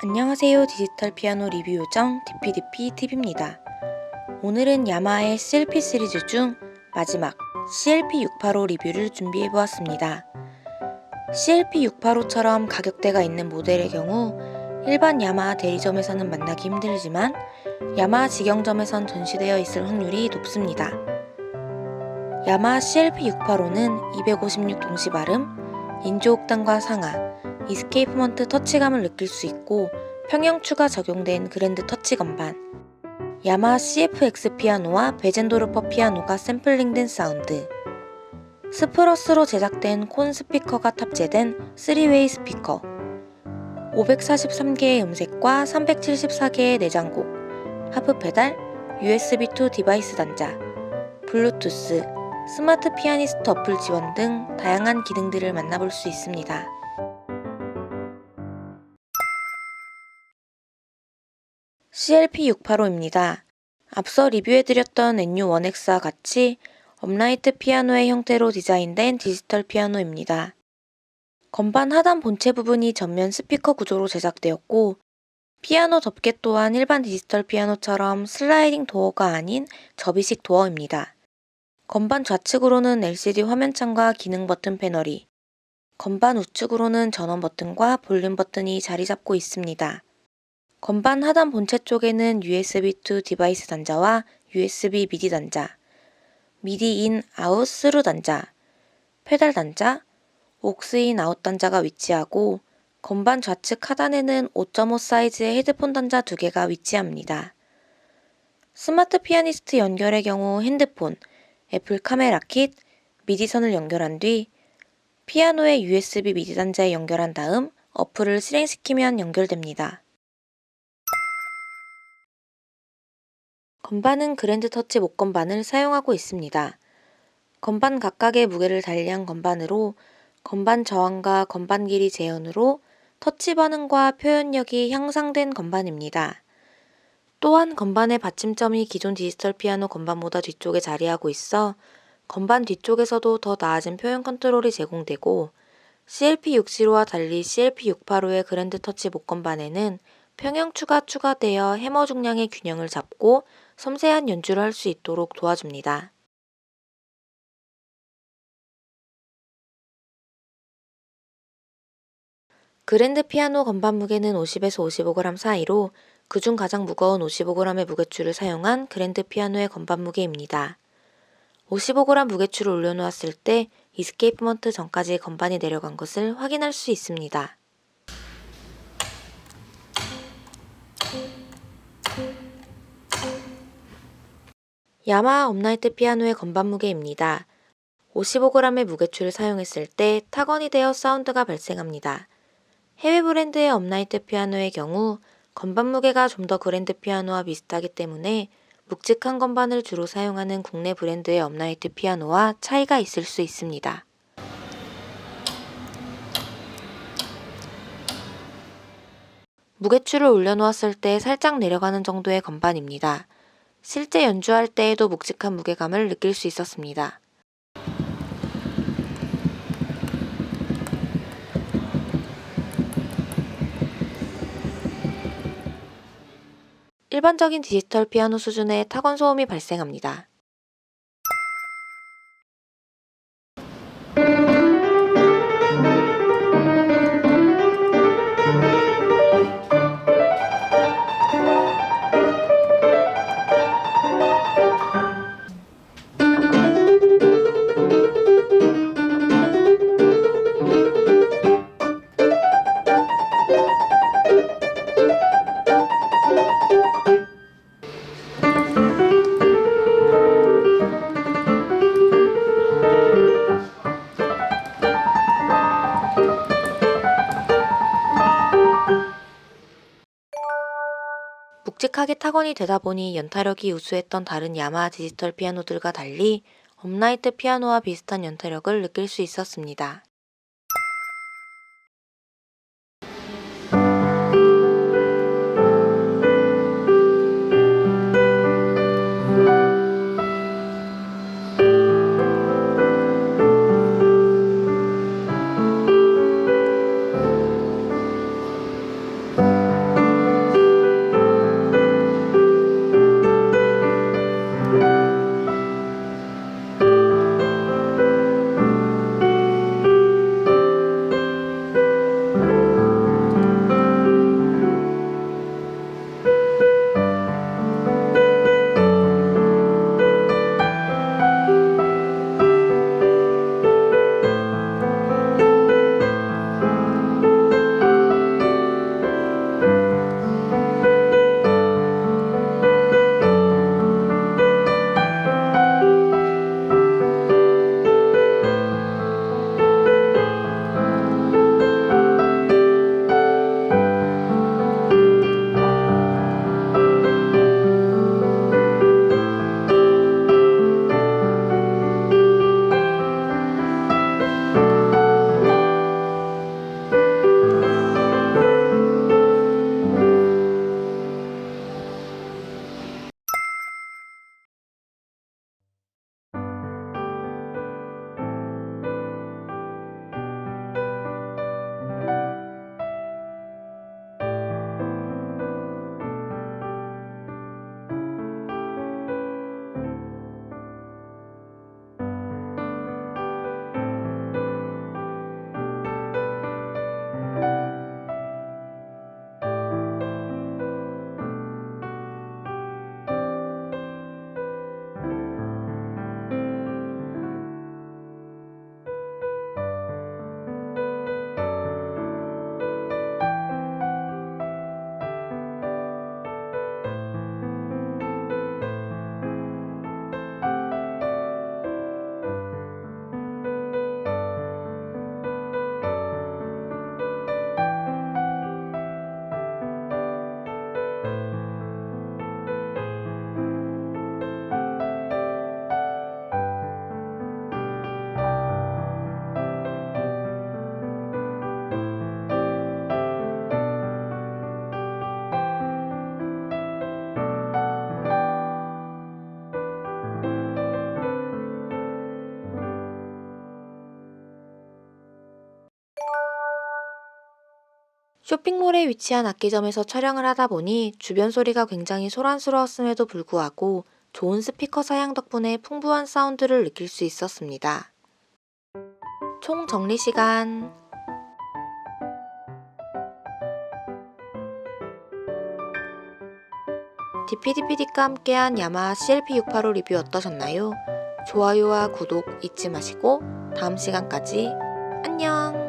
안녕하세요. 디지털 피아노 리뷰 요정 DPDP TV입니다. 오늘은 야마의 CLP 시리즈 중 마지막 CLP 685 리뷰를 준비해 보았습니다. CLP 685처럼 가격대가 있는 모델의 경우 일반 야마하 대리점에서는 만나기 힘들지만 야마하 직영점에선 전시되어 있을 확률이 높습니다. 야마하 CLP 685는 256 동시 발음, 인조옥단과 상하, 이스케이프먼트 터치감을 느낄 수 있고 평형 추가 적용된 그랜드 터치 건반. 야마하 CFX 피아노와 베젠도르퍼 피아노가 샘플링된 사운드. 스프러스로 제작된 콘 스피커가 탑재된 3웨이 스피커. 543개의 음색과 374개의 내장곡. 하프 페달, USB2 디바이스 단자, 블루투스, 스마트 피아니스트 어플 지원 등 다양한 기능들을 만나볼 수 있습니다. CLP685입니다. 앞서 리뷰해드렸던 NU1X와 같이 업라이트 피아노의 형태로 디자인된 디지털 피아노입니다. 건반 하단 본체 부분이 전면 스피커 구조로 제작되었고 피아노 덮개 또한 일반 디지털 피아노처럼 슬라이딩 도어가 아닌 접이식 도어입니다. 건반 좌측으로는 LCD 화면창과 기능 버튼 패널이, 건반 우측으로는 전원 버튼과 볼륨 버튼이 자리 잡고 있습니다. 건반 하단 본체 쪽에는 USB2 디바이스 단자와 USB 미디 단자, 미디 인 아웃 스루 단자, 페달 단자, 옥스 인 아웃 단자가 위치하고 건반 좌측 하단에는 5.5 사이즈의 헤드폰 단자 두 개가 위치합니다. 스마트 피아니스트 연결의 경우 핸드폰, 애플 카메라 킷, 미디선을 연결한 뒤 피아노의 USB 미디 단자에 연결한 다음 어플을 실행시키면 연결됩니다. 건반은 그랜드 터치 목건반을 사용하고 있습니다. 건반 각각의 무게를 달리한 건반으로 건반 저항과 건반 길이 재현으로 터치 반응과 표현력이 향상된 건반입니다. 또한 건반의 받침점이 기존 디지털 피아노 건반보다 뒤쪽에 자리하고 있어 건반 뒤쪽에서도 더 나아진 표현 컨트롤이 제공되고 CLP675와 달리 CLP685의 그랜드 터치 목건반에는 평형 추가 추가되어 해머 중량의 균형을 잡고 섬세한 연주를 할 수 있도록 도와줍니다. 그랜드 피아노 건반 무게는 50에서 55g 사이로 그중 가장 무거운 55g의 무게추를 사용한 그랜드 피아노의 건반 무게입니다. 55g 무게추를 올려놓았을 때 이스케이프먼트 전까지 건반이 내려간 것을 확인할 수 있습니다. 야마하 업라이트 피아노의 건반 무게입니다. 55g의 무게추를 사용했을 때 타건이 되어 사운드가 발생합니다. 해외 브랜드의 업라이트 피아노의 경우 건반 무게가 좀 더 그랜드 피아노와 비슷하기 때문에 묵직한 건반을 주로 사용하는 국내 브랜드의 업라이트 피아노와 차이가 있을 수 있습니다. 무게추를 올려놓았을 때 살짝 내려가는 정도의 건반입니다. 실제 연주할 때에도 묵직한 무게감을 느낄 수 있었습니다. 일반적인 디지털 피아노 수준의 타건 소음이 발생합니다. 묵직하게 타건이 되다 보니 연타력이 우수했던 다른 야마하 디지털 피아노들과 달리 업라이트 피아노와 비슷한 연타력을 느낄 수 있었습니다. 쇼핑몰에 위치한 악기점에서 촬영을 하다 보니 주변 소리가 굉장히 소란스러웠음에도 불구하고 좋은 스피커 사양 덕분에 풍부한 사운드를 느낄 수 있었습니다. 총 정리 시간. DPDPD과 함께한 야마하 CLP685 리뷰 어떠셨나요? 좋아요와 구독 잊지 마시고 다음 시간까지 안녕!